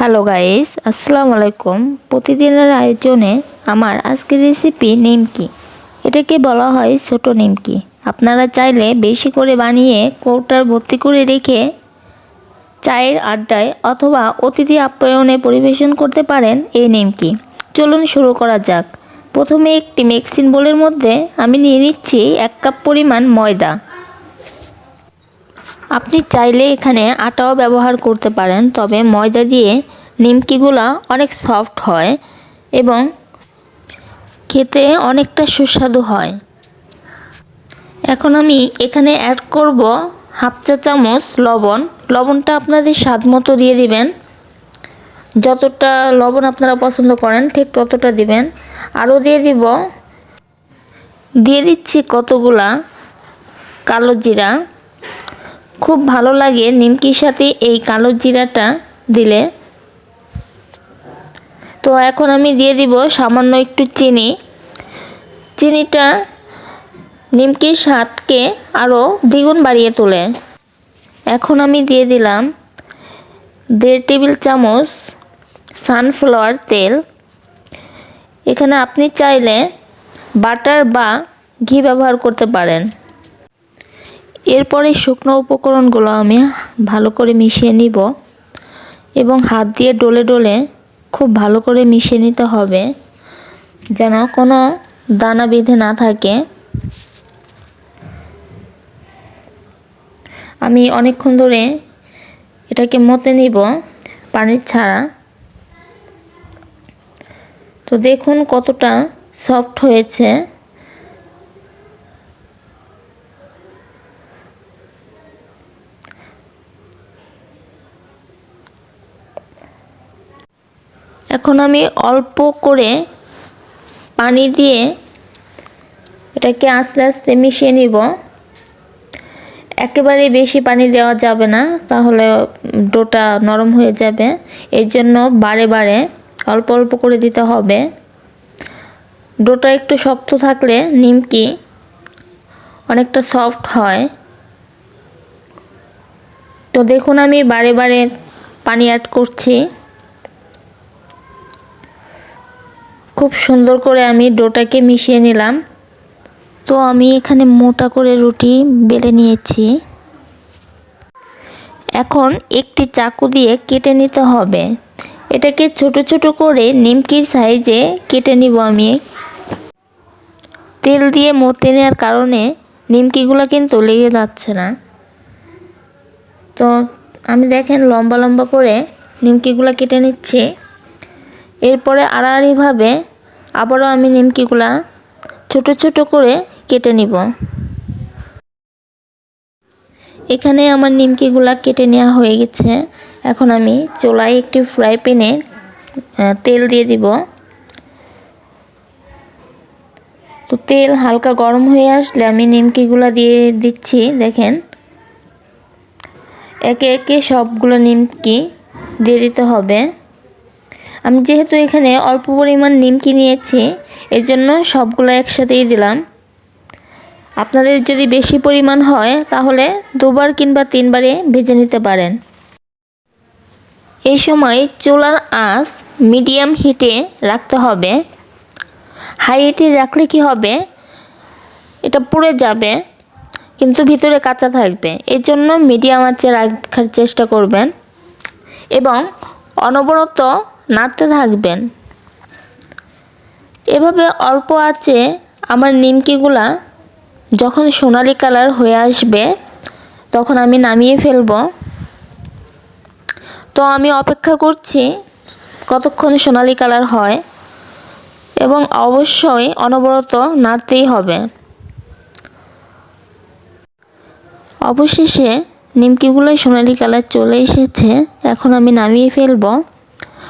Hello guys আসসালামু আলাইকুম প্রতিদিনের আয়োজনে আমার আজকের রেসিপি নিমকি। এটাকে বলা হয় ছোট নিমকি। আপনারা চাইলে বেশি করে বানিয়ে কৌটার ভর্তি করে রেখে চায়ের আড্ডায় অথবা অতিথি আপ্যায়নে পরিবেশন করতে পারেন এই নিমকি। চলুন শুরু করা যাক। প্রথমে একটি মিক্সিং বোলের মধ্যে আমি নিয়ে নিচ্ছি এক কাপ পরিমাণ ময়দা। আপনি চাইলে এখানে আটাও ব্যবহার করতে পারেন, তবে ময়দা দিয়ে নিমকিগুলো অনেক সফট হয় এবং খেতে অনেকটা সুস্বাদু হয়। এখন আমি এখানে অ্যাড করব হাফ চা চামচ লবণ। লবণটা আপনাদের স্বাদ মতো দিয়ে দিবেন। যতটা লবণ আপনারা পছন্দ করেন, ঠিক ততটা দিবেন। আরও দিয়ে দিব, দিয়ে দিচ্ছি কতগুলা কালো জিরা। খুব ভালো লাগে নিমকির সাথে এই কালো জিরাটা দিলে। তো এখন আমি দিয়ে দিব সামান্য একটু চিনি। চিনিটা নিমকির স্বাদকে আরও দ্বিগুণ বাড়িয়ে তোলে। এখন আমি দিয়ে দিলাম দেড় টেবিল চামচ সানফ্লাওয়ার তেল। এখানে আপনি চাইলে বাটার বা ঘি ব্যবহার করতে পারেন। এরপরে শুকনো উপকরণগুলো আমি ভালো করে মিশিয়ে নিব এবং হাত দিয়ে ডলে ডলে খুব ভালো করে মিশিয়ে নিতে হবে যেন কোনো দানা বেঁধে না থাকে। আমি অনেকক্ষণ ধরে এটাকে মতে নিব পানির ছাড়া। তো দেখুন কতটা সফট হয়েছে। এখন আমি অল্প করে পানি দিয়ে এটাকে আস্তে আস্তে মিশিয়ে নিব। একেবারে বেশি পানি দেওয়া যাবে না, তাহলে ডোটা নরম হয়ে যাবে। এর জন্য বারে বারে অল্প অল্প করে দিতে হবে। ডোটা একটু শক্ত থাকলে নিমকি অনেকটা সফট হয়। তো দেখুন আমি বারে বারে পানি অ্যাড করছি। খুব সুন্দর করে আমি ডোটাকে মিশিয়ে নিলাম। তো আমি এখানে মোটা করে রুটি বেলে নিয়েছি। এখন একটি চাকু দিয়ে কেটে নিতে হবে। এটাকে ছোট ছোট করে নিমকির সাইজে কেটে নিব আমি। তেল দিয়ে মতে নেওয়ার কারণে নিমকিগুলো কিন্তু লেগে যাচ্ছে না। তো আমি দেখেন লম্বা লম্বা করে নিমকিগুলো কেটে নিচ্ছি। এরপরে আড়াআড়িভাবে আবারও আমি নিমকিগুলা ছোট ছোট করে কেটে নিব। এখানে আমার নিমকিগুলা কেটে নেওয়া হয়ে গেছে। এখন আমি চোলায় একটি ফ্রাই প্যানে তেল দিয়ে দিব। তো তেল হালকা গরম হয়ে আসলে আমি নিমকিগুলা দিয়ে দিচ্ছি, দেখেন। একে একে সবগুলো নিমকি দিয়ে দিতে হবে। আমি যেহেতু এখানে অল্প পরিমাণ নিমকি নিয়েছি, এর জন্য সবগুলো একসাথেই দিলাম। আপনাদের যদি বেশি পরিমাণ হয়, তাহলে দুবার কিংবা তিনবারে ভেজে নিতে পারেন। এই সময় চুলার আঁচ মিডিয়াম হিটে রাখতে হবে। হাই হিটে রাখলে কি হবে? এটা পুড়ে যাবে, কিন্তু ভিতরে কাঁচা থাকবে। এর জন্য মিডিয়াম আঁচে রাখার চেষ্টা করবেন। এবং অনবরত নাড়তে থাকবেন। এভাবে অল্প আছে আমার নিমকিগুলা যখন সোনালি কালার হয়ে আসবে, তখন আমি নামিয়ে ফেলব। তো আমি অপেক্ষা করছি কতক্ষণ সোনালি কালার হয় এবং অবশ্যই অনবরত নাড়তেই হবে। অবশেষে নিমকিগুলোই সোনালি কালার চলে এসেছে, এখন আমি নামিয়ে ফেলব।